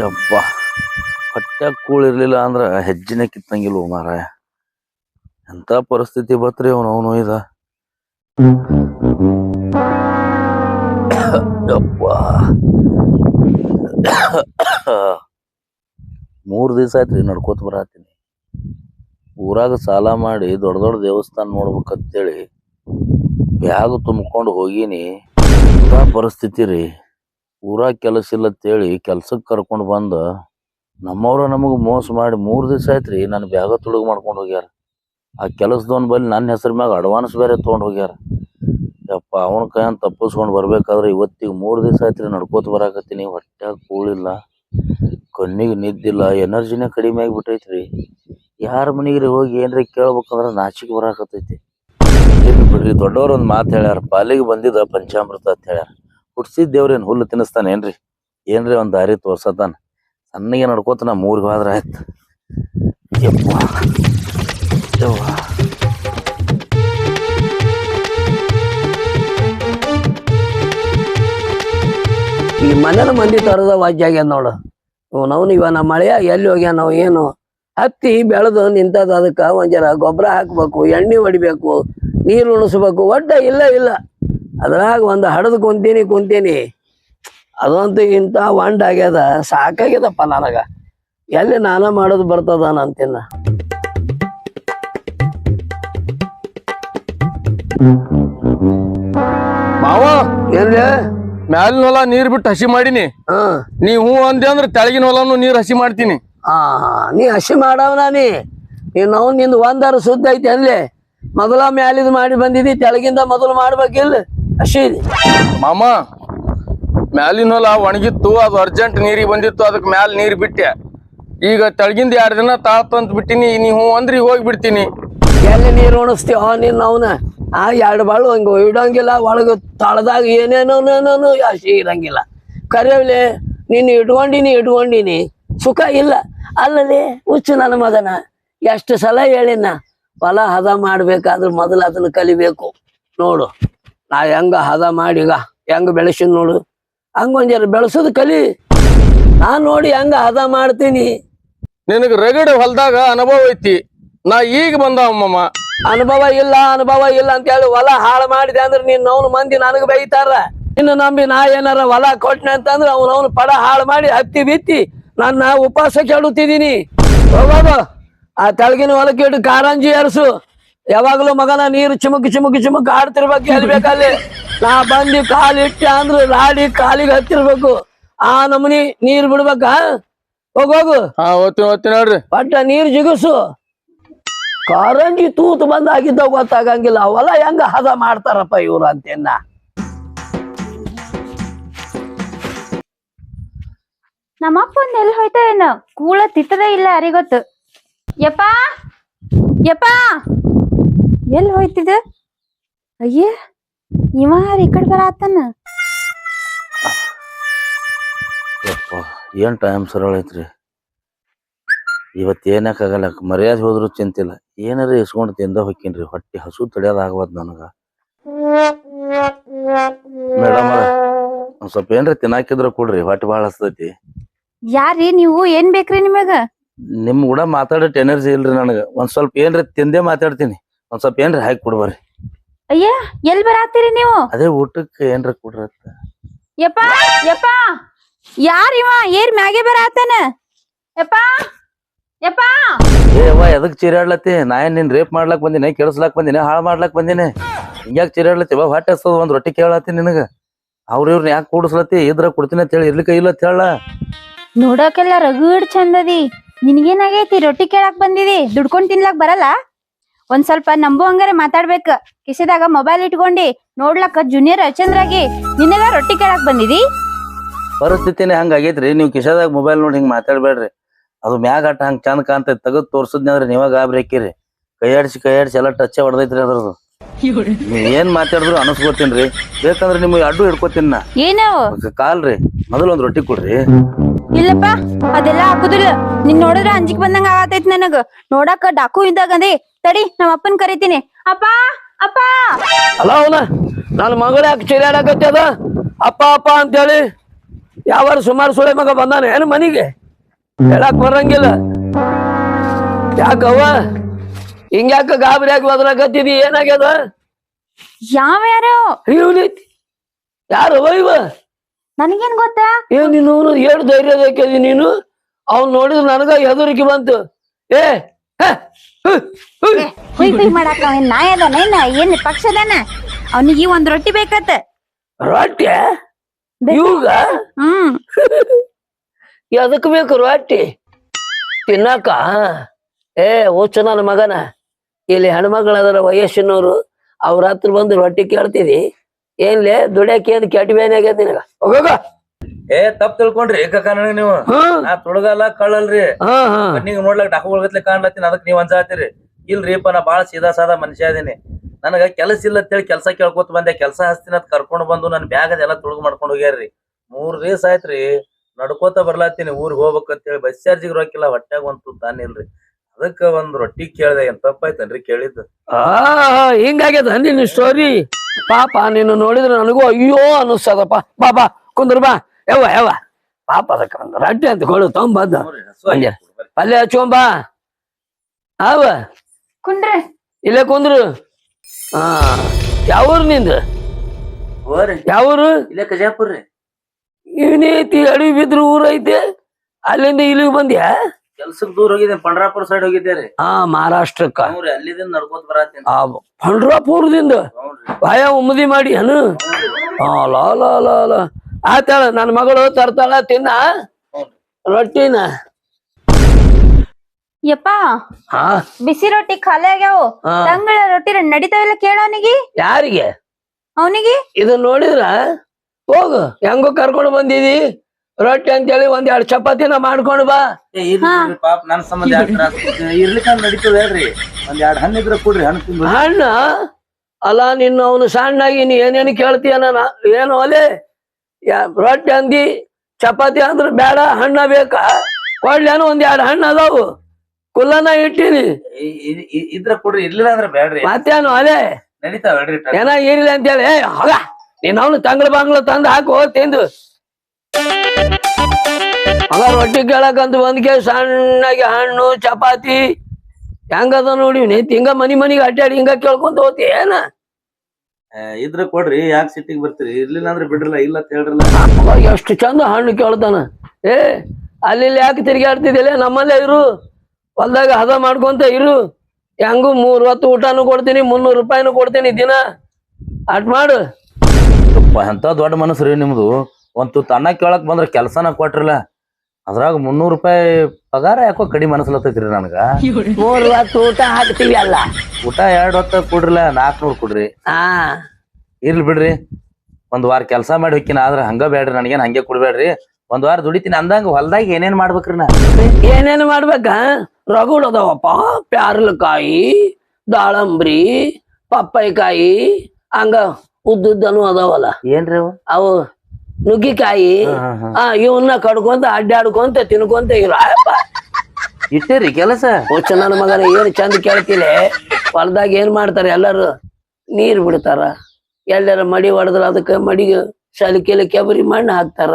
ಯಪ್ಪ ಹೊಟ್ಟೆ ಕೂಳಿರ್ಲಿಲ್ಲ ಅಂದ್ರ ಹೆಜ್ಜೆನೆ ಕಿತ್ತಂಗಿಲ್ಲ ಮಾರಾಯ. ಎಂತ ಪರಿಸ್ಥಿತಿ ಬತ್ರಿ ಅವನು ಅವನು ಇದ? ಮೂರು ದಿವಸ ಆಯ್ತ್ರಿ ನಡ್ಕೋತ ಬರತ್ತೀನಿ ಊರಾಗ ಸಾಲ ಮಾಡಿ ದೊಡ್ಡ ದೊಡ್ಡ ದೇವಸ್ಥಾನ ನೋಡ್ಬೇಕಂತೇಳಿ ಬ್ಯಾಗ್ ತುಂಬ್ಕೊಂಡು ಹೋಗೀನಿ. ಎಂತ ಪರಿಸ್ಥಿತಿ ರೀ? ಊರಾಗ ಕೆಲಸ ಇಲ್ಲ ಅಂತೇಳಿ ಕೆಲ್ಸಕ್ಕೆ ಕರ್ಕೊಂಡು ಬಂದ, ನಮ್ಮವ್ರ ನಮಗ್ ಮೋಸ ಮಾಡಿ ಮೂರು ದಿವಸ ಆಯ್ತ್ರಿ ನನ್ನ ಬ್ಯಾಗ ತುಳುಗ್ ಮಾಡ್ಕೊಂಡು ಹೋಗ್ಯಾರ. ಆ ಕೆಲಸದವನ್ ಬಲ್ಲಿ ನನ್ನ ಹೆಸರ ಮ್ಯಾಗ ಅಡ್ವಾನ್ಸ್ ಬೇರೆ ತಗೊಂಡ್ ಹೋಗ್ಯಾರ. ಯಪ್ಪ, ಅವನ ಕೈಯನ್ ತಪ್ಪಿಸ್ಕೊಂಡು ಬರ್ಬೇಕಾದ್ರೆ ಇವತ್ತಿಗೆ ಮೂರ್ ದಿವಸ ಆಯ್ತ್ರಿ ನಡ್ಕೋತ ಬರಾಕತ್ತೀನಿ ಹೊಟ್ಟೆ ಕೂಳಿಲ್ಲ ಕಣ್ಣಿಗೆ ನಿದ್ದಿಲ್ಲ ಎನರ್ಜಿನೇ ಕಡಿಮೆ ಆಗಿಬಿಟ್ಟೈತ್ರಿ. ಯಾರ ರೀ ಹೋಗಿ ಏನ್ರಿ ಕೇಳ್ಬೇಕಂದ್ರ ನಾಚಿಕೆ ಬರಾಕತ್ತೈತಿ. ಬಿಡ್ರಿ, ದೊಡ್ಡವ್ರ ಒಂದ್ ಮಾತು ಹೇಳ್ಯಾರ, ಪಾಲಿಗೆ ಬಂದಿದ ಪಂಚಾಮೃತ ಅಂತ ಹೇಳ್ಯಾರ. ಹುಟ್ಸಿದ ದೇವ್ರೇನ್ ಹುಲ್ಲು ತಿನ್ನಿಸ್ತಾನೆ ಏನ್ರಿ? ಏನ್ರಿ ಒಂದ್ ದಾರಿ ತೋರ್ಸತಾನ ಸಣ್ಣಗೆ ನಡ್ಕೋತ ನಾ ಮೂರ್ಗೆ ಹೋದ್ರ ಆಯ್ತು. ಈ ಮನೇಲಿ ಮಂದಿ ತರದ ವಾಜ್ಯ ಆಗ್ಯಾದ ನೋಡು. ನಾವು ಇವ ನಮ್ಮ ಮಳೆಯಾಗ ಎಲ್ಲಿ ಹೋಗ್ಯ ನಾವು ಏನು? ಹತ್ತಿ ಬೆಳೆದು ನಿಂತದ ಅದಕ್ಕೆ ಒಂದ್ ಜರ ಗೊಬ್ಬರ ಹಾಕ್ಬೇಕು, ಎಣ್ಣೆ ಹೊಡಿಬೇಕು, ನೀರು ಉಣಿಸ್ಬೇಕು, ಒಡ್ಡ ಇಲ್ಲ ಇಲ್ಲ. ಅದ್ರಾಗ ಒಂದು ಹಡದ್ ಕುಂತೀನಿ ಕುಂತೀನಿ. ಅದಂತೂ ಇಂಥ ಒಂಡ್ ಆಗ್ಯದ. ಸಾಕಾಗ್ಯದಪ್ಪ ನನಗ. ಎಲ್ಲಿ ನಾನ ಮಾಡೋದು ಬರ್ತದ ನಂತಿನ್ನ ಮಾವ ಏನ್ರಿ ಮ್ಯಾಲಿನ ಹೊಲ ನೀರ್ ಬಿಟ್ಟು ಹಸಿ ಮಾಡಿನಿ. ನೀ ಹೂ ಅಂದೆ ಅಂದ್ರೆ ತೆಳಗಿನ ಹೊಲನು ನೀರ್ ಹಸಿ ಮಾಡ್ತೀನಿ. ಆ ನೀ ಹಸಿ ಮಾಡವನ ನೀ ನೀನು ನಾವು ನಿಂದು ಒಂದಾರು ಸುದ್ದ ಐತಿ ಅಲ್ಲಿ ಮೊದಲ ಮ್ಯಾಲಿದ್ ಮಾಡಿ ಬಂದಿದಿ ತೆಳಗಿಂದ ಮೊದಲು ಮಾಡ್ಬೇಕಿಲ್ಲ? ಹಸಿ ಮಾಮ ಮ್ಯಾಲಿನ ಹೊಲ ಒಣಗಿತ್ತು ಅದು ಅರ್ಜೆಂಟ್ ನೀರಿಗೆ ಬಂದಿತ್ತು ಅದಕ್ಕೆ ಮ್ಯಾಲ ನೀರು ಬಿಟ್ಟೆ. ಈಗ ತೆಳಗಿಂದ ಎರಡು ದಿನ ತಾತಂತ ಬಿಟ್ಟಿನಿ ನೀ ಹ್ಞೂ ಅಂದ್ರಿ ಹೋಗಿ ಬಿಡ್ತೀನಿ. ಎಲ್ಲಿ ನೀರು ಉಣಿಸ್ತೀವ ನೀನು ಅವನ. ಆ ಎರಡು ಬಾಳು ಹಂಗ ಇಡಂಗಿಲ್ಲ ಒಳಗೆ ತಳದಾಗ ಏನೇನೋ ಹಸಿ ಇರಂಗಿಲ್ಲ. ಕರೆಯವ್ಲೆ ನೀನು ಇಟ್ಕೊಂಡಿನಿ ಇಟ್ಕೊಂಡಿನಿ. ಸುಖ ಇಲ್ಲ. ಅಲ್ಲಲ್ಲಿ ಹುಚ್ಚು ನನ್ನ ಮಗನ. ಎಷ್ಟು ಸಲ ಹೇಳಿನ ಹೊಲ ಹದ ಮಾಡ್ಬೇಕಾದ್ರೆ ಮೊದಲು ಅದನ್ನ ಕಲಿಬೇಕು. ನೋಡು. ನಾ ಹೆಂಗ ಹದ ಮಾಡಿ ಈಗ ಹೆಂಗ ಬೆಳೆಸಿನ ನೋಡು. ಹಂಗೊಂದ್ ಜರ ಬೆಳೆಸೋದು ಕಲಿ. ನಾ ನೋಡಿ ಹೆಂಗ ಹದ ಮಾಡ್ತೀನಿ. ನಿನಗೆ ರಗಡ ಹೊಲ್ದಾಗ ಅನುಭವ ಐತಿ. ನಾ ಈಗ ಬಂದ ಅಮ್ಮಮ್ಮ ಅನುಭವ ಇಲ್ಲ ಅನುಭವ ಇಲ್ಲ ಅಂತ ಹೇಳಿ ಹೊಲ ಹಾಳು ಮಾಡಿದೆ ಅಂದ್ರೆ ನೀನ್ ಅವ್ನು ಮಂದಿ ನನಗೆ ಬೈತಾರ ಇನ್ನು ನಂಬಿ ನಾ ಏನಾರ ಹೊಲ ಕೊಟ್ನೆ ಅಂತಂದ್ರೆ ಅವ್ನು ಅವ್ನು ಪಡ ಹಾಳು ಮಾಡಿ ಹತ್ತಿ ಬಿತ್ತಿ ನನ್ನ ಉಪವಾಸ ಕೇಳುತ್ತಿದ್ದೀನಿ ಹೋಗೋದು ಆ ತೆಳಗಿನ ಹೊಲಕ್ಕೆ ಇಟ್ಟು ಕಾರಂಜಿ ಏರ್ಸು ಯಾವಾಗ್ಲೂ ಮಗನ ನೀರು ಚಿಮುಕ್ ಚಿಮುಕ್ ಚಿಮುಕ್ ಆಡ್ತಿರ್ಬೇಕು ಹೇಳ್ಬೇಕಲ್ಲಿ ನಾ ಬಂದಿ ಕಾಲು ಇಟ್ಟೆ ಅಂದ್ರೆ ಲಾಡಿ ಕಾಲಿಗೆ ಹತ್ತಿರ್ಬೇಕು. ಆ ನಮನಿ ನೀರ್ ಬಿಡ್ಬೇಕಾ? ಹೋಗೋಗು ಹಾ ಓದ್ತೀನಿ ಓದ್ತೀನಿ ನೋಡ್ರಿ. ಒಟ್ಟ ನೀರ್ ಜಿಗುಸು. ಕಾರಂಜಿ ತೂತ್ ಬಂದ್ ಆಗಿದ್ದ ಗೊತ್ತಾಗಂಗಿಲ್ಲ. ಹೊಲ ಹೆಂಗ ಹದ ಮಾಡ್ತಾರಪ್ಪ ಇವ್ರು ಅಂತೇನ ನಮ್ಮಪ್ಪ ಒಂದ್ ಎಲ್ಲಿ ಹೋಯ್ತಾ ಏನ. ಕೂಳ ತಿತ್ತದೇ ಇಲ್ಲ ಯಾರಿಗೊತ್ತು ಯಪ್ಪ ಯಪ್ಪ. ಎಲ್ಲಿ ಹೋಯ್ತಿದ ಅಯ್ಯ ಇವ ಈ ಕಡೆ ಬರಾತನ. ಏನ್ ಟೈಮ್ ಸರಳ ಐತ್ರಿ ಇವತ್ತು ಏನಕ್ಕಾಗಲ್ಲ ಮರ್ಯಾದೆ ಹೋದ್ರು ಚಿಂತಿಲ್ಲ ಏನಾರ ಇಸ್ಕೊಂಡು ತಿಂದ ಹೊಕ್ಕೀನ್ರಿ. ಹೊಟ್ಟೆ ಹಸು ತಡಿಯೋದ್ ನನಗ. ಮೇಡಮ್ ಒಂದ್ ಸ್ವಲ್ಪ ಏನ್ರಿ ತಿನ್ನಾಕಿದ್ರ ಕೊಡ್ರಿ. ಹೊಟ್ಟೆ ಭಾಳ ಹಸ್ತೈತಿ. ಯಾರಿ ನೀವು? ಏನ್ ಬೇಕ್ರಿ ನಿಮಗ ನಿಮ್ ಕೂಡ ಮಾತಾಡೋ ಎನರ್ಜಿ ಇಲ್ರಿ ನನಗ. ಒಂದ್ ಸ್ವಲ್ಪ ಏನ್ರಿ ತಿಂದೇ ಮಾತಾಡ್ತೀನಿ. ಒಂದ್ ಸ್ವಲ್ಪ ಏನ್ರ ಹಾಕಿ ಕೊಡ್ಬರ್ರಿ ಅಯ್ಯ ಎಲ್ ಬರಾತೀರಿ ನೀವು? ಅದೇ ಊಟಕ್ಕೆ ಏನ್ರ ಕೊಡ್ರಿ ಅಂತ ಯಪ್ಪ ಯಪ್ಪ ಯಾರ್ ಇವ? ಏರ್ ಮ್ಯಾಗೆ ಬರಾತನ? ಯಪ್ಪ ಯಪ್ಪ. ಎದಕ್ ಚೀರಾಡ್ಲತ್ತಿ? ನಾ ಏನ್ ನಿನ್ ರೇಪ್ ಮಾಡ್ಲಾಕ್ ಬಂದಿನಿ ಕೆಡ್ಸ್ಲಾಕ್ ಬಂದಿನಿ ಹಾಳ್ ಮಾಡ್ಲಾಕ್ ಬಂದಿನಿ? ಹಿಂಗ್ಯಾಕ್ ಚೀರಾಡ್ಲತ್ತಿ? ಬಾ ಹೊಟ್ಟೆ ಹಸ್ತದ ಒಂದ್ ರೊಟ್ಟಿ ಕೇಳತ್ತಿ ನಿನಗ. ಅವ್ರ ಇವ್ರನ್ನ ಯಾಕೆ ಕೂಡಿಸ್ಲತ್ತಿ? ಇದ್ರ ಕೊಡ್ತೀನಿ ಅಂತ ಹೇಳಿ ಇರ್ಲಿಕ್ಕ ಇಲ್ಲ ಅಂತ ಹೇಳ. ನೋಡಕ್ಕೆಲ್ಲ ರಗಡ್ ಚಂದದಿ. ನಿನಗೇನಾಗೈತಿ? ರೊಟ್ಟಿ ಕೇಳಾಕ್ ಬಂದಿದಿ? ದುಡ್ಕೊಂಡ್ ತಿನ್ಲಾಕ್ ಬರಲ್ಲ? ಒಂದ್ ಸ್ವಲ್ಪ ನಂಬು ಹಂಗಾರೆ ಮಾತಾಡ್ಬೇಕ. ಕಿಸೆದಾಗ ಮೊಬೈಲ್ ಇಟ್ಕೊಂಡಿ ನೋಡ್ಲಕ್ಕ ಜೂನಿಯರ್ ಚಂದ್ರಾಗಿ ನಿನ್ನೆಲ್ಲ ರೊಟ್ಟಿ ಕೇಳಾಕ್ ಬಂದಿದಿ? ಪರಿಸ್ಥಿತಿನೇ ಹಂಗ ನೀವು ನೀವ್ ಕಿಶಾದಾಗ ಮೊಬೈಲ್ ನೋಡಿ ಹಿಂಗ್ ಮಾತಾಡ್ಬೇಡ್ರಿ. ಅದು ಮ್ಯಾಗ ಅಟ್ಟ ಹಂಗ್ ಚಂದ ಕಾಣ್ತೈತಿ. ತೆಗದ್ ತೋರ್ಸದ್ನಿ ಅಂದ್ರೆ ನೀವ ಕೈ ಹಾಕಿರಿ ಕೈಯಾಡ್ಸಿ ಕೈಯಾಡ್ಸಿ ಎಲ್ಲ ಟಚ್ ಹೊಡೆದೈತ್ರಿ ಅದ್ರದ್ದು. ನೀವ್ ಏನ್ ಮಾತಾಡಿದ್ರು ಅನಸ್ಕೋತೀನ್ರಿ. ಬೇಕಂದ್ರೆ ನಿಮ್ಗೆ ಅಡ್ಡು ಹಿಡ್ಕೋತೀನಿ ನಾ. ಏನು? ಕಾಲ್ರಿ ಮೊದಲು ಒಂದ್ ರೊಟ್ಟಿ ಕೊಡ್ರಿ. ಇಲ್ಲಪ್ಪ ಅದೆಲ್ಲ ಹಾಕುದಿಲ್ಲ. ನಿನ್ ನೋಡಿದ್ರ ಅಂಜಿಕ್ ಬಂದಂಗ ಆಗತೈತಿ ನನಗ. ನೋಡಾಕ ಡಾಕು ಇದ್ದಾಗಂದಿ ತಡಿ ನಮ್ಮ ಅಪ್ಪನ್ ಕರಿತೀನಿ. ಅಪ್ಪ ಅಪ್ಪ. ಅಲ್ಲ ಅವನ ನನ್ನ ಮಗಳ ಯಾಕೆ ಅದ? ಅಪ್ಪ ಅಪ್ಪ ಅಂತೇಳಿ ಯಾವಾರ ಸುಮಾರು ಸುಳೆ ಮಗ ಬಂದಾನ ಏನು ಮನಿಗೆ? ಹೇಳಕ್ ಬರಂಗಿಲ್ಲ. ಯಾಕವ್ವ ಹಿಂಗ್ಯಾಕ ಗಾಬರಿ ಆಗಿ ಒದ್ರಾಕತ್ತಿದಿ ಏನಾಗ್ಯದ? ಯಾವ ಯಾರು? ಇವನೈತಿ ಯಾರವ್ವ ಇವ? ನನಗೇನ್ ಗೊತ್ತಾ? ಏ ನೀನು ಏಳು ಧೈರ್ಯ ನೀನು? ಅವ್ನ್ ನೋಡಿದ್ರೆ ನನಗ ಹೆದರಿಕೆ ಬಂತು. ಏ. ಹುಯ್ ಮಾಡಾಕ ಅವೇನ್ ನಾಯ ಅದಾನ ಏನ ಏನ್ ಪಕ್ಷದಾನ ಅವನಿಗೆ ಒಂದ್ ರೊಟ್ಟಿ ಬೇಕತ್ತ ರೊಟ್ಟಿ ಇವಾಗ ಹ್ಮ್ ಬೇಕು ರೊಟ್ಟಿ ತಿನ್ನಾಕ ಏ ಓಚು ನನ್ನ ಮಗನ ಇಲ್ಲಿ ಹೆಣ್ಮಗಳದಾರ ವಯಸ್ಸಿನವ್ರು ಅವ್ರ ಹತ್ರ ಬಂದು ರೊಟ್ಟಿ ಕೇಳ್ತೀವಿ ಏನ್ಲೇ ದುಡ್ಯಾಕ ಏನ್ ಕೆಟ್ಟ ಬೇನೆ ಆಗೈತಿ ನಿನಗ ಹೋಗೋಗ ಏ ತಪ್ಪ ತಿಳ್ಕೊಂಡ್ರಿ ನನಗ ನೀವು. ನಾ ತುಳಗಲ್ಲ ಕಳ್ಳಲ್ರಿ. ಕಣ್ಣಿಗೆ ನೋಡ್ಲಕ್ ಡಾಕುಗತ್ಲೆ ಕಾಣ್ಲತ್ತೀನಿ ಅದಕ್ಕೆ ನೀವ್ ಅನ್ಸಾತಿರಿ ಇಲ್ರಿಪ್ಪ ನಾ ಬಾಳ ಸೀದಾ ಸಾದಾ ಮನುಷ್ಯ ಅದೀನಿ. ನನಗ ಕೆಲಸ ಇಲ್ಲ ಅಂತೇಳಿ ಕೆಲಸ ಕೇಳ್ಕೊತ ಬಂದೆ. ಕೆಲಸ ಹಸ್ತಿನ ಅಂತ ಕರ್ಕೊಂಡ್ ಬಂದು ನನ್ ಬ್ಯಾಗ್ ಅದೆಲ್ಲ ತುಳುಗ್ ಮಾಡ್ಕೊಂಡ್ ಹೋಗ್ಯಾರ್ರಿ. ಮೂರ್ ದಿವಸ ಆಯ್ತ್ರಿ ನಡ್ಕೋತ ಬರ್ಲಾತೀನಿ ಊರಿಗೆ ಹೋಗ್ಬೇಕಂತೇಳಿ. ಬಸ್ ಚಾರ್ಜಿಗೆ ರೊಕ್ಕಿಲ್ಲ ಹೊಟ್ಯಾಗ ಒಂದು ತಾನಿಲ್ರಿ ಅದಕ್ಕ ಒಂದ್ ರೊಟ್ಟಿ ಕೇಳ್ದೆ ಏನ್ ತಪ್ಪಾಯ್ತನ್ರಿ ಕೇಳಿದ್ದು. ಹಿಂಗಾಗ್ಯದ ನಿನ್ನ ಸ್ಟೋರಿ ಪಾಪ ನೀನು ನೋಡಿದ್ರೆ ನನಗೂ ಅಯ್ಯೋ ಅನ್ನಿಸ್ತದಪ್ಪ ಬಾ ಬಾ. ಕುಂದ್ರ ಬಾ. ಯವ್ವ ಯವ್ವ. ಪಾಪ ಅದಕ್ಕೆ ಒಂದು ರೊಟ್ಟಿ ಅಂತ ಕೊಡು ತೊಂಬಂದ. ಪಲ್ಯ ಹಚ್ಕೊಂಬಾ ಅವ ಕುಂಡ್ರಿ. ಇಲ್ಲೇ ಕುಂದ್ರು. ಹಾ. ಯಾವೂರು ನಿಂದು? ಹೋರಿ. ಯಾವೂರು ಇಲ್ಲೇ ಕಜಾಪುರ ರೀ ಇವನೈತಿ ಅಡಿ ಬಿದ್ರು ಊರೈತೆ ಅಲ್ಲಿಂದ ಇಲ್ಲಿಗೆ ಬಂದ್ಯಾ? ಕೆಲ್ಸಕ್ ದೂರ ಹೋಗಿದ್ದೆ ಪಂಡ್ರಾಪುರ ಸೈಡ್ ಹೋಗಿದ್ದೆ ರೀ. ಹಾ ಮಹಾರಾಷ್ಟ್ರಕ್ಕ. ಹ್ಞೂರಿ ಅಲ್ಲಿದಿಂದ ನಡ್ಕೋತ ಬರತ್ತೀನಿ. ಆ ಪಂಡ್ರಾಪುರದಿಂದ? ಭಯ ಬಾಯ ಉಮ್ಮದಿ ಮಾಡಿ ಹನು? ಆ ಲಾ ಲಾ ಲಾ ಲಾ. ಆತಾಳ ನನ್ನ ಮಗಳು ತರ್ತಾಳ ತಿನ್ನ. ರೊಟ್ಟಿನ. ಯಪ್ಪ ಹಾ. ಬಿಸಿ ರೊಟ್ಟಿ ಖಾಲಿ ಆಗ್ಯಾವ. ಹಾ. ತಂಗಳ ರೊಟ್ಟಿ ನಡೀತಾವಿಲ್ಲ ಕೇಳ ಅವನಿಗೆ. ಯಾರಿಗೆ? ಅವನಿಗೆ? ಇದನ್ನ ನೋಡಿದ್ರ? ಹೋಗು ಹೆಂಗು ಕರ್ಕೊಂಡು ಬಂದಿದಿ. ರೊಟ್ಟಿ ಅಂತೇಳಿ ಒಂದ್ ಎರಡು ಚಪಾತಿನ ಮಾಡ್ಕೊಂಡು ಬಾ. ಏ ಇರ್ಲಿ ಬಿಡ್ರಿ ಪಾಪ ನನ್ನ ಸಂಬಂಧ ಯಾಕೆ ತ್ರಾಸ ಇರ್ಲಿಕ್ಕ ನಡೀತದ ಹೇಳ್ರಿ. ಒಂದ್ ಎರಡ್ ಹಣ್ಣು ಇದ್ರೆ ಕೊಡ್ರಿ ಹಣ್ಣು ತಿಂದು. ಹಣ್ಣ? ಅಲ್ಲ ನಿನ್ನ ಅವನು ಸಣ್ಣಾಗಿ ನೀ ಏನೇನು ಕೇಳ್ತೀಯ ನಾನು ಏನು ಅಲೆ ಯಾ- ರೊಟ್ಟಿ ಅಂದಿ ಚಪಾತಿ ಅಂದ್ರ ಬೇಡ ಹಣ್ಣ ಬೇಕಾ? ಕೊಡ್ಲೇನು ಒಂದ್ ಎರಡು ಹಣ್ಣು ಅದಾವು. ಕುಲ್ಲನ ಇಟ್ಟಿನಿ. ಇದ್ರ ಕೊಡ್ರಿ ಇರ್ಲಿಲ್ಲ ಅಂದ್ರೆ ಬೇಡ್ರಿ ಮತ್ತೇನು ಅದೇ? ನಡೀತಾವ ಹೇಳ್ರಿ ಟ- ಏನ ಇರ್ಲಿ ಅಂತೇಳಿ ಏ ಹೋಗ. ನೀನ್ ಅವನು ತಂಗ್ಳ ಬಾಂಗ್ಳ ತಂದು ಹಾಕು ತಿಂದು. ರೊಟ್ಟಿ ಕೇಳಕಂತ ಬಂದ್ಕೆ ಸಣ್ಣಗೆ ಹಣ್ಣು ಚಪಾತಿ. ಹೆಂಗದ ನೋಡಿ ನೀ ತಿಂಗ ಮನಿ ಮನಿಗೆ ಅಡ್ಡಾಡಿ ಹಿಂಗ ಕೇಳ್ಕೊಂತ ಹೋತಿ ಏನ? ಇದ್ರ ಕೊಡ್ರಿ ಯಾಕೆ ಸಿಟ್ಟಿಗೆ ಬರ್ತೀರಿ? ಇರ್ಲಿಲ್ಲ ಅಂದ್ರೆ ಬಿಡ್ರಲ್ಲ ಇಲ್ಲ ಅಂತ ಹೇಳ್ರಲ್ಲ. ಅವಾಗ ಎಷ್ಟು ಚಂದ ಹಣ್ಣು ಕೇಳ್ತಾನ. ಏ ಅಲ್ಲಿ ಯಾಕೆ ತಿರ್ಗಾಡ್ತಿದ್ದಿಲ್ಲ ನಮ್ಮಲ್ಲೇ ಇರು. ಹೊಲ್ದಾಗ ಹದ ಮಾಡ್ಕೊಂತ ಇರು. ಹೆಂಗು ಮೂರ್ ಹೊತ್ತು ಊಟನು ಕೊಡ್ತೀನಿ ಮುನ್ನೂರು ರೂಪಾಯಿನು ಕೊಡ್ತೀನಿ ದಿನ. ಅಟ್ ಮಾಡು. ಎಂತ ದೊಡ್ಡ ಮನಸ್ಸು ರೀ ನಿಮ್ದು. ಒಂದು ತುತ್ತು ಅನ್ನ ಕೇಳಕ್ ಬಂದ್ರ ಕೆಲಸನ ಕೊಟ್ರಲ್ಲ. ಅದ್ರಾಗ ಮುನ್ನೂರು ರೂಪಾಯಿ ಪಗಾರ ಯಾಕೋ ಕಡಿಮೆ ಅನಿಸ್ಲತ್ತೈತ್ರಿ ನನಗ. ಮೂರ್ ಹೊತ್ತು ಊಟ ಹಾಕ್ತೀವಿ ಅಲ್ಲ ಊಟ ಎರಡ್ ಹೊತ್ತ ಕೊಡ್ರಲ್ಲ ನಾಲ್ಕುನೂರು ಕೊಡ್ರಿ. ಹಾ. ಇರ್ಲಿ ಬಿಡ್ರಿ. ಒಂದ್ ವಾರ ಕೆಲಸ ಮಾಡಿ ಹೋಕಿನ ಆದ್ರ ಹಂಗ ಬೇಡ್ರಿ ನನಗೇನ್ ಹಂಗೆ ಕೊಡ್ಬೇಡ್ರಿ ಒಂದ್ ವಾರ ದುಡಿತೀನಿ ಅಂದಂಗ ಹೊಲ್ದಾಗ ಏನೇನ್ ಮಾಡ್ಬೇಕ್ರಿ ನಾ? ಏನೇನ್ ಮಾಡ್ಬೇಕ? ರಗುಡ್ ಅದಾವಪ್ಪ ಪ್ಯಾರ್ಲಕಾಯಿ ದಾಳಂಬ್ರಿ ಪಪ್ಪಾಯಿಕಾಯಿ ಹಂಗ ಉದ್ದುದ್ದನು ಅದಾವಲ್ಲ. ಏನ್ರಿ ಅವು? ಅವು ನುಗ್ಗಿಕಾಯಿ. ಆ ಇವನ್ನ ಕಡ್ಕೊಂತ ಅಡ್ಡಾಡ್ಕೊಂತ ತಿನ್ಕೊಂತ ಇರ ಇಟ್ಟೇರಿ ಕೆಲಸ. ಚನ್ನ ನನ್ನ ಮಗನ ಏನ್ ಚಂದ ಕೇಳ್ತಿಲ್ಲ ಹೊಲದಾಗ ಏನ್ ಮಾಡ್ತಾರ ಎಲ್ಲಾರು? ನೀರ್ ಬಿಡ್ತಾರ. ಎಲ್ಲಾರ ಮಡಿ ಹೊಡೆದ್ರ ಅದಕ್ಕ ಮಡಿಗೆ ಸಲಿಕೆಲೆ ಕೆಬರಿ ಮಣ್ಣು ಹಾಕ್ತಾರ.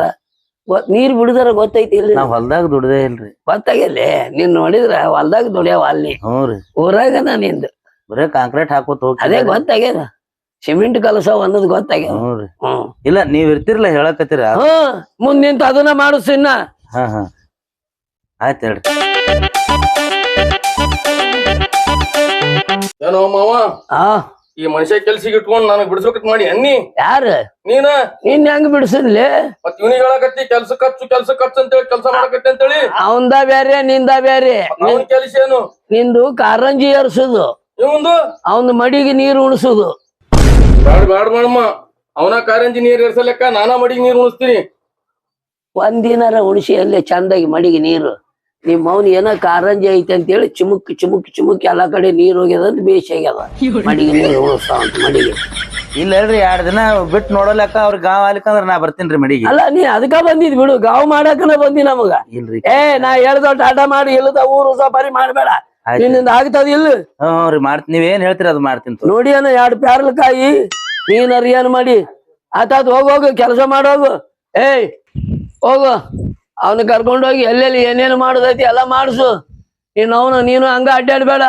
ನೀರ್ ಬಿಡದಾರ ಗೊತ್ತೈತಿ ಇಲ್ಲಿ ನಾವ್ ಹೊಲ್ದಾಗ ದುಡ್ದೇ ಇಲ್ರಿ. ಗೊತ್ತಾಗಿಲ್ಲ ನೀನ್ ನೋಡಿದ್ರ ಹೊಲ್ದಾಗ ದುಡಿಯಾವ ಅಲ್ಲಿ ಊರಾಗ ನಿಂದು. ಬರೇ ಕಾಂಕ್ರೀಟ್ ಹಾಕೋತ ಅದೇ ಗೊತ್ತಾಗ್ಯದ. ಸಿಮೆಂಟ್ ಕಲಸ ಅನ್ನೋದು ಗೊತ್ತಾಗ್ಯದ. ಹ್ಮ್ ಇಲ್ಲ ನೀವ್ ಇರ್ತಿರ್ಲ ಹೇಳಕತ್ತೀರ? ಹ್ಮ್ ಮುಂದ್ ನಿಂತ ಅದನ್ನ ಮಾಡಿಸ್ತೀನ ಹಾ ಹಾ. ಆಯ್ತ್ ಹೇಳ್ರಿ. ಏನೋ ಮಾವ? ಆ. ಈ ಮನುಷ್ಯ ಕೆಲ್ಸಿಗೆ ಇಟ್ಕೊಂಡ್ ನನಗ್ ಬಿಡಿಸ್ಬೇಕತ್ ಮಾಡಿ ಅನ್ನಿ ಯಾರ? ನೀನ? ನೀನ್ ಹೆಂಗ್ ಬಿಡಿಸಿನ್ಲಿ ಮತ್ ಇವ್ನಿಗೆ ಹೇಳಕತ್ತಿ ಕೆಲ್ಸ ಖರ್ಚು ಕೆಲ್ಸ ಖರ್ಚು ಅಂತೇಳಿ ಕೆಲ್ಸ ಮಾಡಕತ್ತಿ ಅಂತೇಳಿ? ಅವಂದ ಬೇರೆ ನಿಂದ ಬೇರೆ ಅವನ್ ಕೆಲಸ ಏನು? ನಿಂದು ಕಾರಂಜಿ ಏರ್ಸುದು. ಇವಂದು? ಅವನ ಮಡಿಗೆ ನೀರು ಉಣಿಸುದು. ಬ್ಯಾಡ ಬ್ಯಾಡ ಮಾಡಮ್ಮ ಅವನ ಕಾರಂಜಿ ನೀರ್ ಇರ್ಸಲೆಕ್ಕ ನಾನಾ ಮಡಿಗೆ ನೀರ್ ಉಣಿಸ್ತೀನಿ. ಒಂದಿನಾರ ಉಣಿಸಿ ಅಲ್ಲೇ ಚಂದಾಗಿ ಮಡಿಗೆ ನೀರು. ನಿಮ್ಮ ಅವ್ನ ಏನೋ ಕಾರಂಜಿ ಐತೆ ಅಂತೇಳಿ ಚಿಮುಕ್ ಚಿಮುಕ್ ಚಿಮುಕ್ ಎಲ್ಲಾ ಕಡೆ ನೀರ್ ಹೋಗ್ಯದ ಅಂತ ಬೇಷ್ ಆಗ್ಯದ. ಮಡಿಗೆ ನೀರು ಉಣಿಸ್ತಾವ ಅಂತ ಮಡಿಗೆ. ಇಲ್ಲ ಹೇಳ್ರಿ ಎರಡ್ ದಿನ ಬಿಟ್ಟು ನೋಡಲಕ್ಕ ಅವ್ರ ಗಾವ್ ಆಲಿಕಂದ್ರ ನಾ ಬರ್ತೀನ್ರಿ ಮಡಿಗೆ. ಅಲ್ಲ ನೀ ಅದಕ್ಕ ಬಂದಿದ್ ಬಿಡು ಗಾವ್ ಮಾಡಕನ ಬಂದಿ ನಮಗ. ಇಲ್ರಿ. ಏ ನಾ ಹೇಳ್ದ ಆಟ ಮಾಡಿ ಇಲ್ಲದ ಊರು ಸಫಾರಿ ಮಾಡ್ಬೇಡ. ನಿನ್ನಿಂದ ಇಲ್ಲ ಹ್ಮ್ ರೀ ಮಾಡ್ತೀನಿ ನೀವೇನ್ ಹೇಳ್ತೀರಿ ಅದು ಮಾಡ್ತೀನಿ ತಗೋ. ನೋಡಿ ಅನ್ನ ಎರಡು ಪ್ಯಾರ್ಲಕಾಯಿ ನೀನ್ ಅರಿಯನ್ ಮಾಡಿ? ಆತಾತ್ ಹೋಗೋಗು ಕೆಲಸ ಮಾಡೋಗು ಏಯ್ ಹೋಗು. ಅವನ ಕರ್ಕೊಂಡೋಗಿ ಎಲ್ಲೆಲ್ಲಿ ಏನೇನು ಮಾಡುದೈತಿ ಎಲ್ಲ ಮಾಡಿಸು. ನೀನು ಅವನು ನೀನು ಹಂಗ ಅಡ್ಡಾಡ್ಬೇಡ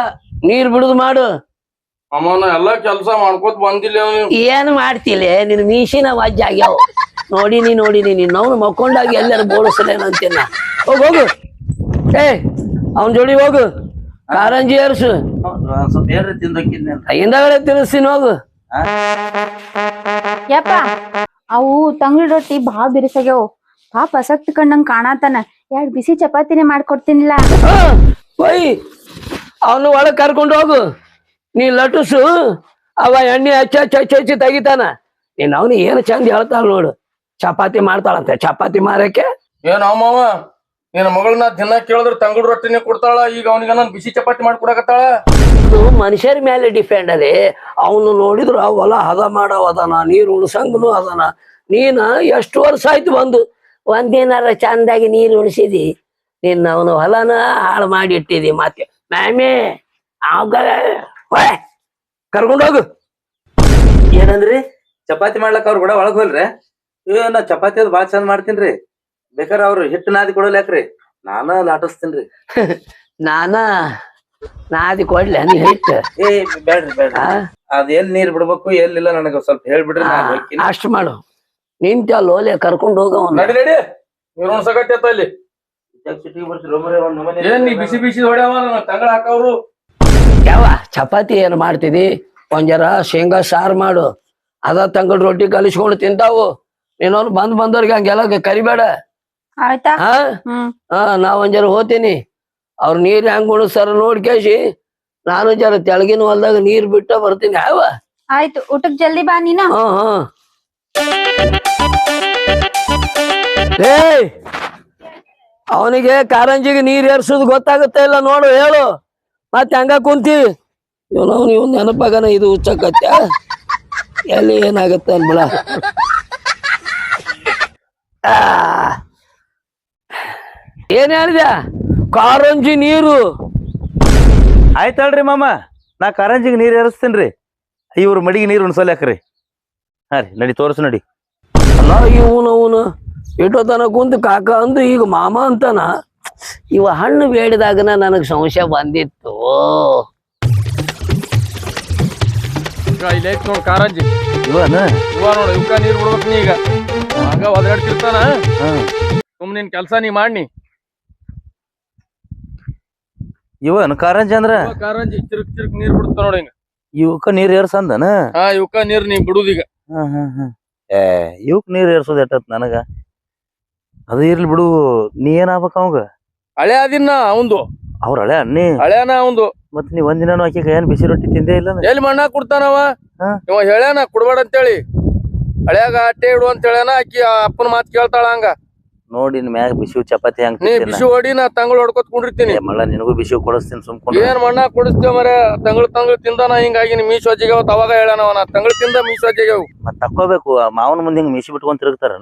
ನೀರ್ ಬಿಡುದು ಮಾಡು. ಅಮ್ಮನ ಎಲ್ಲಾ ಕೆಲ್ಸ ಮಾಡ್ಕೋತ ಬಂದಿಲ್ಲ ಅವ್ನು. ಏನ್ ಮಾಡ್ತಿಲ್ಲ ನಿನ್ ಮೀಸಿನ ವಜ್ಜ ಆಗ್ಯಾವ. ನೋಡಿನಿ ನೋಡಿನಿ ನೀನ್ ಅವನು ಮಕ್ಕೊಂಡಾಗಿ ಎಲ್ಲರೂ ಬೋಳಿಸಲೇನಂತೀನ ಹೋಗು ಹೋಗು. ಏ ಅವನ್ ಜೋಡಿ ಹೋಗು. ಕಾರಂಜಿ ಏರ್ಸು. ಸ್ವಲ್ಪ ಹಿಂದಗಡೆ ತಿನ್ನಿಸ್ತೀನಿ ಹೋಗು. ಯಪ್ಪ ಅವು ತಂಗಳ ರೊಟ್ಟಿ ಭಾಳ ಬಿರುಸಾಗ್ಯಾವು. ಪಾಪ ಆಸಕ್ತಿ ಕಂಡಂಗ್ ಕಾಣತಾನ. ಎರಡು ಬಿಸಿ ಚಪಾತಿನೇ ಮಾಡ್ಕೊಡ್ತೀನಿಲ್ಲ. ಒಯ್ ಅವನು ಒಳಗ್ ಕರ್ಕೊಂಡು ಹೋಗು. ನೀ ಲಟುಸು ಅವ ಎಣ್ಣೆ ಹಚ್ಚ ಹಚ್ಚ ಹಚ್ಚ ಹಚ್ಚಿ ತೆಗಿತಾನ. ನೀನ್ ಅವನು ಏನು ಚಂದ ಹೇಳ್ತಾಳ ನೋಡು. ಚಪಾತಿ ಮಾಡ್ತಾಳಂತೆ. ಚಪಾತಿ ಮಾರಕ್ಕೆ? ಏನ್ ಅಮ್ಮವ ನಿನ್ನ ಮಗಳನ್ನ ದಿನ ಕೇಳಿದ್ರೆ ತಂಗುಡ್ ರೊಟ್ಟಿನೇ ಕೊಡ್ತಾಳ ಈಗ ಅವನಿಗೆ ನಾನು ಬಿಸಿ ಚಪಾತಿ ಮಾಡಿ ಕೊಡಕತ್ತಾಳ? ಅದು ಮನುಷ್ಯರ ಮೇಲೆ ಡಿಪೆಂಡ್ ಅದೇ. ಅವನು ನೋಡಿದ್ರ ಹೊಲ ಹದ ಮಾಡವ ಅದನ ನೀರು ಉಣಸಂಗನು ಅದನ ನೀನ ಎಷ್ಟು ವರ್ಷ ಆಯ್ತು ಬಂದು? ಒಂದೇನಾರ ಚಂದಾಗಿ ನೀರು ಉಣಿಸಿದಿ? ನಿನ್ನ ಅವನು ಹೊಲನ ಹಾಳು ಮಾಡಿ ಇಟ್ಟಿದಿ ಮತ್ತೆ. ಮ್ಯಾಮೆ ಆಗ ಕರ್ಕೊಂಡೋಗು ಏನಂದ್ರಿ? ಚಪಾತಿ ಮಾಡ್ಲಕ್ ಅವ್ರು ಕೂಡ ಒಳಗ್ ಹೋಲ್ರಿ ಏ ನಾ ಚಪಾತಿ ಅದು ಬಾಳ ಚಂದ ಮಾಡ್ತೀನ್ರಿ. ಬೇಕಾರೆ ಅವ್ರು ಹಿಟ್ಟು ನಾದಿ ಕೊಡಲ್ಯಾಕ್ರಿ ನಾನ ಲಾಟಿಸ್ತೀನ್ರಿ ನಾನ ನಾದಿ ಕೊಡ್ಲಿ ನೀ ಹಿಟ್ಟು ಏ ಬೇಡ್ರಿ ಬೇಡ? ಅದ್ ಎಲ್ ನೀರ್ ಬಿಡ್ಬೇಕು ಎಲ್ಲಿಲ್ಲ ನನಗ ಸ್ವಲ್ಪ ಹೇಳ್ಬಿಡ್ರಿ ಹೋಗ್ತೀನಿ. ಅಷ್ಟು ಮಾಡು. ನಿಂತ ಲೋಲೆ ಕರ್ಕೊಂಡು ಹೋಗವನ. ನಡಿ ಅಲ್ಲಿ. ಸಿಟಿಗೆ ಬರ್ತೀರಿ? ಒಮ್ಮರೆ ಒಂದ್ ನಮನೆ ಏನ್ ನೀ ಬಿಸಿ ಬಿಸಿ ಹೊಡ್ಯಾವ? ನನ್ನ ತಂಗಳ ಹಾಕವ್ರು. ಯಾವ ಚಪಾತಿ ಏನು ಮಾಡ್ತಿದಿ? ಒಂದ್ ಜರ ಶೇಂಗಾ ಸಾರು ಮಾಡು. ಅದ ತಂಗಡ್ ರೊಟ್ಟಿ ಕಲಿಸ್ಕೊಂಡು ತಿಂತಾವು. ಏನೋ ಬಂದ್ ಬಂದವ್ರಿಗೆ ಹಂಗೆಲ್ಲ ಕರಿಬೇಡ. ಆಯ್ತಾ? ಹಾ? ಹ್ಮ್. ನಾ ಒಂದ್ ಜರ ಹೋತೀನಿ ಅವ್ರ ನೀರ್ ಹೆಂಗ್ ಉಣಿಸ್ತಾರ ನೋಡ್ಕೇಶಿ. ನಾನು ಜರ ತೆಳಗಿನ ಹೊಲ್ದಾಗ ನೀರ್ ಬಿಟ್ಟ ಬರ್ತೀನಿ. ಯಾವ ಆಯ್ತು ಊಟಕ್ ಜಲ್ದಿ ಬಾ ನೀನು. ಹಾ ಅವನಿಗೆ ಕಾರಂಜಿಗೆ ನೀರ್ ಏರ್ಸೋದು ಗೊತ್ತಾಗುತ್ತೆ ಇಲ್ಲ ನೋಡು ಹೇಳು. ಮತ್ತೆ ಹಂಗ ಕುಂತಿ ಇವನು ನೀವು ನೆನಪಾಗನ ಇದು ಹುಚ್ಚಕತ್ಯ. ಎಲ್ಲಿ ಏನಾಗತ್ತೆ ಅನ್ಬಿಡ. ಆ. ಏನ್ ಹೇಳಿದ? ಕಾರಂಜಿ ನೀರು. ಆಯ್ತಲ್ರಿ ಮಾಮ ನಾ ಕಾರಂಜಿಗೆ ನೀರ್ ಏರಿಸ್ತೀನ್ರಿ. ಇವ್ರ ಮಡಿಗೆ ನೀರು ನೀರ್ ಉಣ್ಸಲ್ಯಾಕ್ರಿ. ಹಾ ರೀ ನಡಿ ತೋರ್ಸು ನಡಿ. ಅಲ್ಲ ಇವನು ಅವನು ಇಟ್ಟೋತನ ಕುಂತು ಕಾಕ ಅಂದು ಈಗ ಮಾಮ ಅಂತಾನ ಇವ ಹಣ್ಣು ಬೇಡಿದಾಗನ ನನಗೆ ಸಂಶಯ ಬಂದಿತ್ತು. ಈಗ ಇಲ್ಲಿ ಐತ್ ನೋಡ್ ಕಾರಂಜಿ. ಇವನ? ಇವ ನೋಡು ಇವಕ್ಕ ನೀರ್ ಬಿಡ್ಬೇಕು ನೀ ಈಗ ಹಂಗ ಒದರಾಡ್ತಿರ್ತಾನ. ಹಾ. ಸುಮ್ ನಿನ್ ಕೆಲ್ಸ ನೀ ಮಾಡ್ನಿ. ಇವನ್ ಕಾರಂಜಿ ಅಂದ್ರ? ಕಾರಂಜಿ ಚಿರುಕ್ ಚಿರುಕ್ ನೀರ್ ಬಿಡುತ್ತ ನೋಡಿ ಇವಕ್ಕ ನೀರ್ ಏರ್ಸಂದನ? ಹಾ ಇವಕ್ಕ ನೀರ್ ನೀ ಬಿಡುದೀಗ ಹಾ ಹಾ ಹಾ. ಏ ಇವಕ್ ನೀರ್ ಏರ್ಸೋದ್ ಎಟ್ಟತ್ ನನಗ? ಅದು ಇರ್ಲಿ ಬಿಡು ನೀ ಏನ್ ಆಗ್ಬೇಕ ಅವಂಗ? ಹಳೆ ಅದಿನ್ನ ಅವಂದು. ಅವ್ರ ಹಳೆ ಅಣ್ಣಿ ಹಳೆನ ಅವಂದು. ಮತ್ ನೀ ಒಂದಿನ ಆಕಿ ಏನ್ ಬಿಸಿ ರೊಟ್ಟಿ ತಿಂದೇ ಇಲ್ಲ ಎಲ್ಲಿ ಮಣ್ಣ ಕೊಡ್ತಾನವ ಅವ? ಇವ ಹೇಳ್ಯಾನ ಕುಡ್ಬೇಡ ಅಂತೇಳಿ. ಹಳೆಯಾಗ ಅಟ್ಟೆ ಇಡು ಅಂತ ಹೇಳ್ಯಾನ ಆಕಿ ಅಪ್ಪನ ಮಾತ್ ಕೇಳ್ತಾಳ ಹಂಗ. ನೋಡಿ ಮ್ಯಾಗ ಬಿಸಿ ಚಪಾತಿ ಹಂಗ್ ನೀ ಬಿಸಿ ಹೊಡಿ ನಾ ತಂಗಳು ಹೊಡ್ಕೊತ್ ಕುಂಡಿರ್ತೀನಿ. ಮಳ್ಳ ನಿನಗೂ ಬಿಸಿ ಕೊಡಿಸ್ತೀನಿ ಸುಮ್ಕೊಂಡು ಏನ್ ಮಣ್ಣ ಕೊಡಿಸ್ತೇವ ಮರ ತಂಗಳು ತಂಗಳು ತಿಂದಾನ ಹಿಂಗಾಗಿ ನೀ ಮೀಸ್ ಹೊಜ್ಜಿಗೆ ಅವಾಗ ಹೇಳ್ಯಾನವ ನಾ ತಂಗಳು ತಿಂದ ಮೀಸ್ ಅಜ್ಜಿಗೆ ಮತ್ ತಕ್ಕೋಬೇಕು ಮಾವನ ಮುಂದೆ ಹಿಂಗ್ ಮೀಸಿ ಬಿಟ್ಕೊಂಡ್ ತಿರುಗ್ತಾರ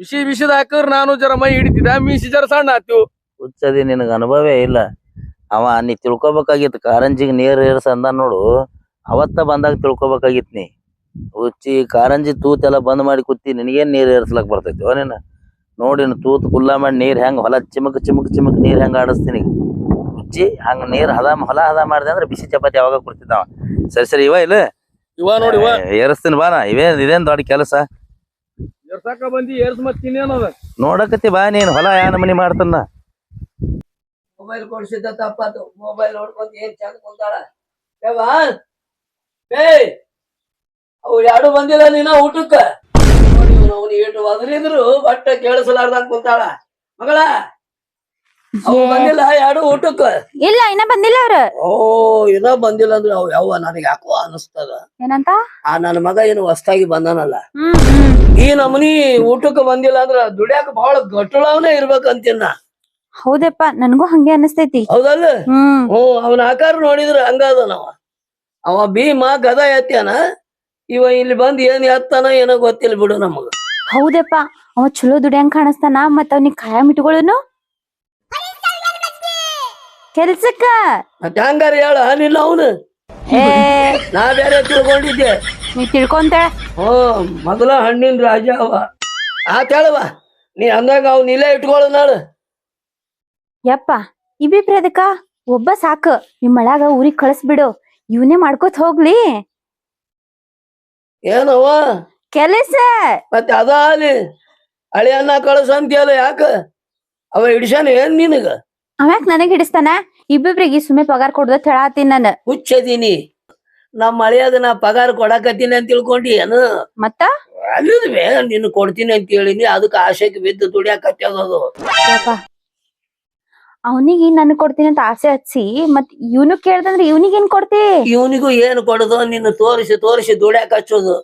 ಬಿಸಿ ಬಿಸಿದ ಹಾಕರ್ ನಾನು ಜರ ಮೈ ಹಿಡಿತಿದ್ದ ಮೀಸಿ ಜರ ಸಣ್ಣ ಆತ್ಯು. ಹುಚ್ಚದಿ ನಿನಗ ಅನುಭವೇ ಇಲ್ಲ. ಅವ ನೀ ತಿಳ್ಕೊಬೇಕಾಗಿತ್ತು ಕಾರಂಜಿಗೆ ನೀರ್ ಏರ್ಸ ಅಂದ ನೋಡು ಅವತ್ತ ಬಂದಾಗ ತಿಳ್ಕೊಬೇಕಾಗಿತ್ ನೀ. ಹುಚ್ಚಿ ಕಾರಂಜಿ ತೂತೆಲ್ಲ ಬಂದ್ ಮಾಡಿ ಕೂತಿ ನಿನಗೇನ್ ನೀರ್ ಏರ್ಸ್ಲಕ್ ಬರ್ತೈತಿ ನೀನ? ನೋಡಿ ತೂತ್ ಕುಲ್ಲ ಮಾಡಿ ನೀರ್ ಹೆಂಗ್ ಹೊಲ ಚಿಮಕ್ ಚಿಮಕ್ ಚಿಮಕ್ ನೀರ್ ಹೆಂಗ್ ಆಡಿಸ್ತೀನಿ. ಉಜ್ಜಿ ಹಂಗ ನೀರ್ ಹದ ಹೊಲ ಹದ ಮಾಡಿದೆ ಅಂದ್ರೆ ಬಿಸಿ ಚಪಾತಿ ಯಾವಾಗ ಕೊಡ್ತಿದ್ದಾವ? ಸರಿ ಸರಿ ಇವ ಇಲ್ಲ? ಇವ ನೋಡಿ ಇವ. ಏರಿಸ್ತೀನಿ ಬಾ ನಾ. ಇವೇ ಇದೇನ್ ದೊಡ್ಡ ಕೆಲಸ? ಬಂದಿ ಏರ್ಸ್ ನೋಡಕತ್ತಿ ಬಾ ನೀನ್ ಹೊಲ ಯಾನ ಮನಿ ಮಾಡ್ತಾನ ಮೊಬೈಲ್ ಕೊಡ್ಸಿದ್ದ ತಪ್ಪಾತು. ಮೊಬೈಲ್ ನೋಡ್ಕೊಂಡು ಏನ್ ಚಂದ ಕುಂತಾಳ. ಏವಾ ಏ ಅವು ಎರಡು ಬಂದಿಲ್ಲ ನೀನ ಊಟಕ್ಕ? ಅವನು ಏಟು ಒದರಿದ್ರು ಬಟ್ಟ ಕೇಳಿಸಲಾರ್ದಂಗ ಕುಂತಾಳ. ಮಗಳ ಅವು ಬಂದಿಲ್ಲ ಯಾರು ಊಟಕ್ಕ? ಇಲ್ಲ ಇನ್ನ ಬಂದಿಲ್ಲ ಅವ್ರ. ಓ ಏನೋ ಬಂದಿಲ್ಲ ಅಂದ್ರೆ ಅವ್ ಯಾವ ನನಗೆ ಯಾಕೋ ಅನಿಸ್ತದ. ಏನಂತ? ಆ ನನ್ನ ಮಗ ಏನು ಹೊಸ್ತಾಗಿ ಬಂದಾನಲ್ಲ. ಈ ನಮನಿ ಊಟಕ್ಕೆ ಬಂದಿಲ್ಲ ಅಂದ್ರ ದುಡಿಯಾಕ ಬಹಳ ಗಟ್ಟಳವನೇ ಇರ್ಬೇಕಂತೀನ ಹೌದಪ್ಪ ನನಗೂ ಹಂಗೆ ಅನಿಸ್ತೈತಿ. ಹೌದಲ್ಲ? ಹ್ಮ್. ಅವನ ಆಕಾರ ನೋಡಿದ್ರ ಹಂಗದನವ ಅವ. ಭೀಮ ಗದ ಎತ್ಯಾನ ಇವ ಇಲ್ಲಿ ಬಂದ್ ಏನ್ ಎತ್ತಾನ ಏನೋ ಗೊತ್ತಿಲ್ಲ ಬಿಡು ನಮಗ. ಹೌದಪ್ಪ ಅವ ಚಲೋ ದುಡ್ಯಂಗ್ ಕಾಣಿಸ್ತಾನ ಮತ್ತ ಅವ್ನಿಗೆ ಕಾಯಂ ಇಟ್ಕೊಳ್ಳೋನು ಕೆಲ್ಸಕ್ಕ? ಹಂಗಾರ ಹೇಳ ನಿಲ್ಲ ಅವನು. ಏ ನಾ ಬೇರೆ ತಿಳ್ಕೊಂಡಿದ್ದೆ. ನೀ ತಿಳ್ಕೊಂತ ಹೋ ಮೊದಲ ಹಣ್ಣಿನ ರಾಜ ಅವ. ಆತ ಹೇಳವ ನೀ ಅಂದಾಗ ಅವ್ನ ಇಲ್ಲೇ ಇಟ್ಕೊಳ್ಳು ನಾಳು. ಯಪ್ಪ ಇಬ್ಬಿಬ್ರ ಅದಕ್ಕ? ಒಬ್ಬ ಸಾಕು ನಿಮ್ ಮಳಾಗ ಊರಿಗ್ ಕಳಿಸ್ಬಿಡು. ಇವನೇ ಮಾಡ್ಕೋತ ಹೋಗ್ಲಿ. ಏನವ್ವ? ಕೆಲಸ. ಮತ್ತೆ ಅದ ಅಲ್ಲಿ ಅನ್ನ ಕಳಸ ಅಂತೀಯಲ್ಲ ಯಾಕ? ಅವ ಹಿಡಿಸಾನ ಏನ್ ನಿನಗ? ಅವ್ಯಾಕ್ ನನಗ್ ಹಿಡಿಸ್ತಾನ? ಇಬ್ಬಿಬ್ರಿಗೆ ಸುಮ್ಮನೆ ಪಗಾರ ಕೊಡ್ದ ಹೇಳಾತೀನಿ ನಾನು. ಹುಚ್ಚದೀನಿ. ನಮ್ಮ ಅಳಿಯದ ನಾ ಪಗಾರ ಕೊಡಾಕತ್ತೀನಿ ಅಂತ ತಿಳ್ಕೊಂಡಿ ಏನು? ಮತ್ತ? ಅಲ್ಲಿದ್ವೆ ನಿನ್ನ ಕೊಡ್ತೀನಿ ಅಂತ ಹೇಳಿನಿ. ಅದಕ್ಕೆ ಆಸೆಗೆ ಬಿದ್ದು ದುಡಿಯಾಕತ್ತದು ಅವನಿಗೆ ನನ್ ಕೊಡ್ತೀನಿ ಅಂತ ಆಸೆ ಹಚ್ಚಿ ಮತ್ ಇವನು ಕೇಳ್ದಂದ್ರೆ ಇವನಿಗೆ ಏನ್ ಕೊಡ್ತಿ? ಇವನಿಗೂ ಏನ್ ಕೊಡೋದು? ನಿನ್ನ ತೋರಿಸಿ ತೋರಿಸಿ ದುಡಿಯಾಕ ಹಚ್ಚೋದು.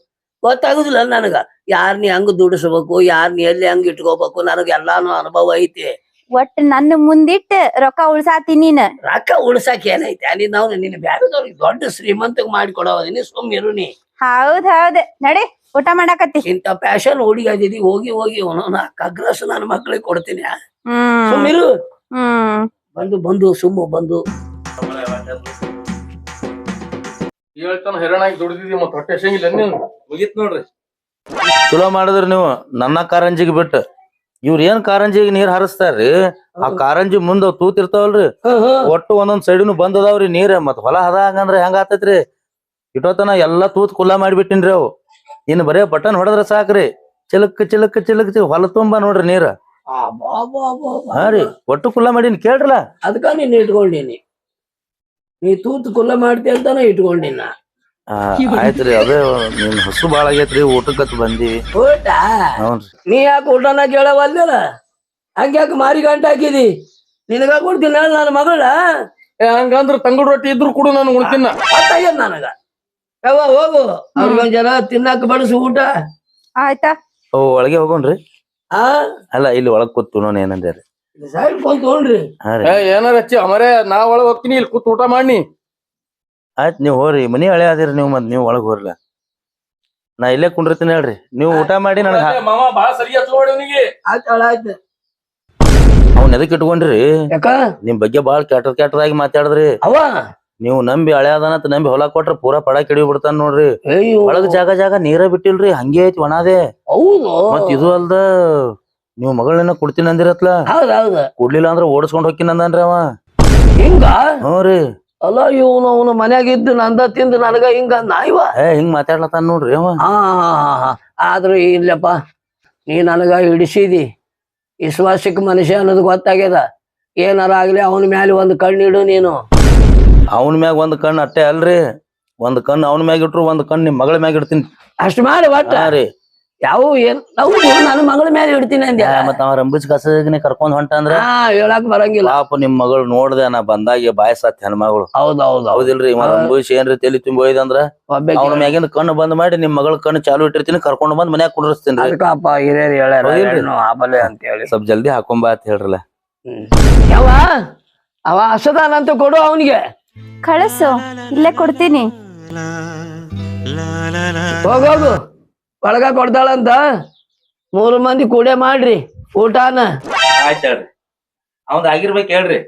ಗೊತ್ತಾಗುದಿಲ್ಲ ನನಗ. ಯಾರ್ನಿ ಹಂಗ ದುಡಿಸ್ಬೇಕು ಯಾರ್ನಿ ಎಲ್ಲಿ ಹಂಗ ಇಟ್ಕೋಬೇಕು ನನಗ ಎಲ್ಲಾನು ಅನುಭವ ಐತಿ. ಒಟ್ ನನ್ನ ಮುಂದಿಟ್ಟ ರೊಕ್ಕ ಉಳ್ಸಾತೀನಿ ನೀನ್. ರೊಕ್ಕ ಉಳ್ಸಾಕ ಏನೈತಿ? ಅಲ್ಲಿ ನಾವು ನಿನ್ನ ಬ್ಯಾರದವ್ರಿಗೆ ದೊಡ್ಡ ಶ್ರೀಮಂತ ಮಾಡಿ ಕೊಡೋದಿನಿ ಸುಮ್ ಇರುನಿ ಹೌದ್ ಹೌದ್. ನಡಿ ಊಟ ಮಾಡಾಕತ್ತಿ. ಇಂತ ಪ್ಯಾಶನ್ ಹುಡುಗಿ ಅದಿದಿ ಹೋಗಿ ಹೋಗಿ ಕಗ್ರಸ್ ನನ್ನ ಮಕ್ಳಿಗೆ ಕೊಡ್ತೀನಿ ಸುಮ್ ಹ್ಮ್. ಬಂದು ಬಂದು ಸುಮ್ಮ ಬಂದು. ಹೇಳ್ತಾನ ಹೈರಾಣಾಗಿ ಮತ್ತೆ ಹೊಟ್ಟೆ ಹಸಿಂಗಿಲ್ಲ ನೀನು ಮುಗೀತ್ ನೋಡ್ರಿ. ಚಲೋ ಮಾಡಿದ್ರಿ ನೀವು. ನನ್ನ ಕಾರಂಜಿಗೆ ಬಿಟ್ಟು. ಇವ್ರ ಏನ್ ಕಾರಂಜಿಗೆ ನೀರ್ ಹರಿಸ್ತಾರ್ರಿ? ಆ ಕಾರಂಜಿ ಮುಂದ ತೂತಿರ್ತಾವಲ್ರಿ ಒಟ್ಟು ಒಂದೊಂದ್ ಸೈಡ್ನು ಬಂದ್ ಅದಾವ್ರಿ ನೀರ್. ಮತ್ ಹೊಲ ಹದ ಹಂಗಂದ್ರ ಹೆಂಗ ಆತೈತ್ರಿ? ಇಟೋತನ ಎಲ್ಲಾ ತೂತ್ ಕುಲ್ಲಾ ಮಾಡಿಬಿಟ್ಟಿನ್ರಿ ಅವು. ಇನ್ ಬರೇ ಬಟನ್ ಹೊಡೆದ್ರ ಸಾಕ್ರಿ. ಚಿಲಕ್ ಚಿಲಕ್ ಚಿಲಕ್ ಚಿಲಕ್. ಹೊಲ ತುಂಬಾ ನೋಡ್ರಿ ನೀರ್. ಹಾ ರೀ. ಒಟ್ಟು ಕುಲ್ಲಾ ಮಾಡೀನಿ. ಕೇಳ್ರಲ್ಲ ಅದಕ್ಕ ನೀನ್ ಇಟ್ಕೊಂಡೀನಿ. ನೀ ತೂತು ಕುಲ್ಲ ಮಾಡ್ತಿ ಅಂತಾನೆ ಇಟ್ಕೊಂಡಿನ ಆ, ಆಯ್ತ್ರಿ ಅದೇ ನಿಮ್ ಹಸು ಬಾಳ ಆಗೇತ್ರಿ ಊಟಕ್ಕತ್ ಬಂದಿ ಊಟ? ನೀ ಯಾಕೆ ಊಟನ ಕೇಳವಲ್ದಲ್ಲ? ಹಂಗ್ಯಾಕೆ ಮಾರಿ ಗಂಟ ಹಾಕಿದಿ? ನಿನಗ ಕೊಡ್ತೀನಿ ನನ್ನ ಮಗಳ. ಏ ಹಂಗಂದ್ರ ತಂಗಡ್ ರೊಟ್ಟಿ ಇದ್ರು ಕೂಡ ನಾನು ಉಣ್ತಿನ ಗೊತ್ತಾಗ್ಯದ ನನಗ? ಯಾವ ಹೋಗು. ಅವ್ರಿಗೊಂದ್ ಜನ ತಿನ್ನಾಕ ಬಡಿಸು ಊಟ. ಆಯ್ತಾ? ಓ ಒಳಗೆ ಹೋಗೋಣ್ರಿ. ಆ? ಅಲ್ಲ ಇಲ್ಲಿ ಒಳಗ್ ಕೂತ್ ನೋನ್ ಏನಂದ್ರಿ ಏನಾರ ಹಚ್ಚಿ ಅಮರೇ ನಾ ಒಳಗ್ ಹೋಗ್ತೀನಿ ಇಲ್ಲಿ ಕೂತ್ ಊಟ ಮಾಡಿ. ಆಯ್ತ್ ನೀವ್ ಹೋರಿ ಮನಿ ಹಳೆ ಅದಿರಿ ನೀವು ಮತ್ ನೀವ್ ಒಳಗ್ ಹೋರ್ಲ ನಾ ಇಲ್ಲೇ ಕುಂಡಿರ್ತೀನಿ ಹೇಳ್ರಿ. ನೀವ್ ಊಟ ಮಾಡಿ ನನಗೆ ಬಾಳ ಸರಿ ಅವನಿಗೆ ಆಯ್ತು ಅವ್ನ ಎದಕ್ ಇಟ್ಕೊಂಡ್ರಿ? ಯಾಕ? ನಿಮ್ ಬಗ್ಗೆ ಬಾಳ ಕ್ಯಾಟರ್ ಕೆಟ್ಟದಾಗಿ ಮಾತಾಡಿದ್ರಿ. ಅವ ನೀವು ನಂಬಿ ಹಳೆ ಅದನ್ನ ನಂಬಿ ಹೊಲ ಕೊಟ್ರ ಪೂರಾ ಪಡ ಕೆಡಿ ಬಿಡ್ತಾನ ನೋಡ್ರಿ. ಒಳಗ್ ಜಾಗ ಜಾಗ ನೀರ ಬಿಟ್ಟಿಲ್ರಿ ಹಂಗೆ ಐತಿ ಒಣಾದೆ. ಹೌದು. ಮತ್ ಇದು ಅಲ್ದ ನೀವ್ ಮಗಳನ್ನ ಕೊಡ್ತೀನಿ ಅಂದಿರತ್ಲ? ಹೌದ್ ಹೌದ್. ಕೊಡ್ಲಿಲ್ಲ ಅಂದ್ರೆ ಓಡಿಸ್ಕೊಂಡ್ ಹೋಗ್ತೀನಿ ಅಂದನ್ರಿ ಅವ. ಹಿಂಗ? ಹ್ಞೂ ರೀ. ಅಲ್ಲ ಇವನು ಅವನು ಮನ್ಯಾಗ ಇದ್ದು ನಂದ ತಿಂದು ನನಗ ಹಿಂಗ ನಾಯ್ವ ಏ ಹಿಂಗ್ ಮಾತಾಡ್ಲತ್ತಾನ ನೋಡ್ರಿ ಅವ. ಹಾ ಆದ್ರೂ ಇಲ್ಲಪ್ಪ ನೀ ನನಗ ಹಿಡಿಸಿದಿ. ವಿಶ್ವಾಸಕ್ಕೆ ಮನುಷ್ಯ ಅನ್ನೋದು ಗೊತ್ತಾಗ್ಯದ. ಏನಾರ ಆಗ್ಲಿ ಅವನ ಮ್ಯಾಲೆ ಒಂದು ಇಡು ನೀನು. ಅವನ ಮ್ಯಾಗ ಒಂದ್ ಕಣ್ಣು ಅಟ್ಟೆ ಅಲ್ರಿ. ಒಂದ್ ಕಣ್ಣು ಅವನ ಮ್ಯಾಗ ಇಟ್ರು ಒಂದ್ ಕಣ್ಣು ನಿಮ್ ಮಗಳ ಮ್ಯಾಗ ಇಡ್ತೀನಿ. ಅಷ್ಟು ಮಾಡಿ ಒಟ್ಟ. ಹಾ ರೀ. ಯಾವ ಏನ್ ನಾವು ನನ್ನ ಮಗಳ ಮೇಲೆ ಇಡ್ತೀನಿ ಅಂದ್ಯ? ಮತ್ತ ಮತ್ ಅವ ರಂಬುಜ್ ಕಸಗಿನ ಕರ್ಕೊಂಡ್ ಹೊಂಟಂದ್ರ ಹಾ ಹೇಳಕ್ ಬರಂಗಿಲ್ಲ. ಪಾಪ ನಿಮ್ ಮಗಳು ನೋಡ್ದೆ ನಾ ಬಂದಾಗ ಬಾಯ್ ಸತ್ ಹೆಣ್ಮಗಳು. ಹೌದ್ ಹೌದ್ ಹೌದ್. ಹೌದಿಲ್ರಿ ರಂಬುಜ್ ಏನ್ರಿ ತಲಿ ತುಂಬಿ ಹೋಯ್ದಂದ್ರ ಅವ್ನ ಮ್ಯಾಗಿಂದ ಕಣ್ಣು ಬಂದ್ ಮಾಡಿ ನಿಮ್ ಮಗಳ ಕಣ್ಣು ಚಾಲು ಇಟ್ಟಿರ್ತೀನಿ ಕರ್ಕೊಂಡ್ ಬಂದ್ ಮನ್ಯಾಗ ಕುಡಿಸ್ತೀನಿ ಅದಕ್ಕಪ್ಪ ಹಿರಿಯರು ಹೇಳ್ಯಾರ ಹೌದಿಲ್ರಿ? ಹೆಣ್ಣು ಆಬಲೆ ಅಂತ ಹೇಳಿ. ಸ್ವಲ್ಪ ಜಲ್ದಿ ಹಾಕೊಂಬ ಅಂತ ಹೇಳ್ರಲ್ಲ. ಯಾವ ಅವ ಅಂತ ಕೊಡು ಅವನಿಗೆ. ಕಳಸು ಇಲ್ಲೇ ಕೊಡ್ತೀನಿ. ಹೋಗೋಗು ಒಳಗ ಕೊಡ್ತಾಳಂತ ಮೂರು ಮಂದಿ ಕೂಡೆ ಮಾಡ್ರಿ ಊಟಾನ. ಆಯ್ತು ಹೇಳ್ರಿ. ಅವ್ನ್ ಆಗಿರ್ಬೇಕು ಹೇಳ್ರಿ.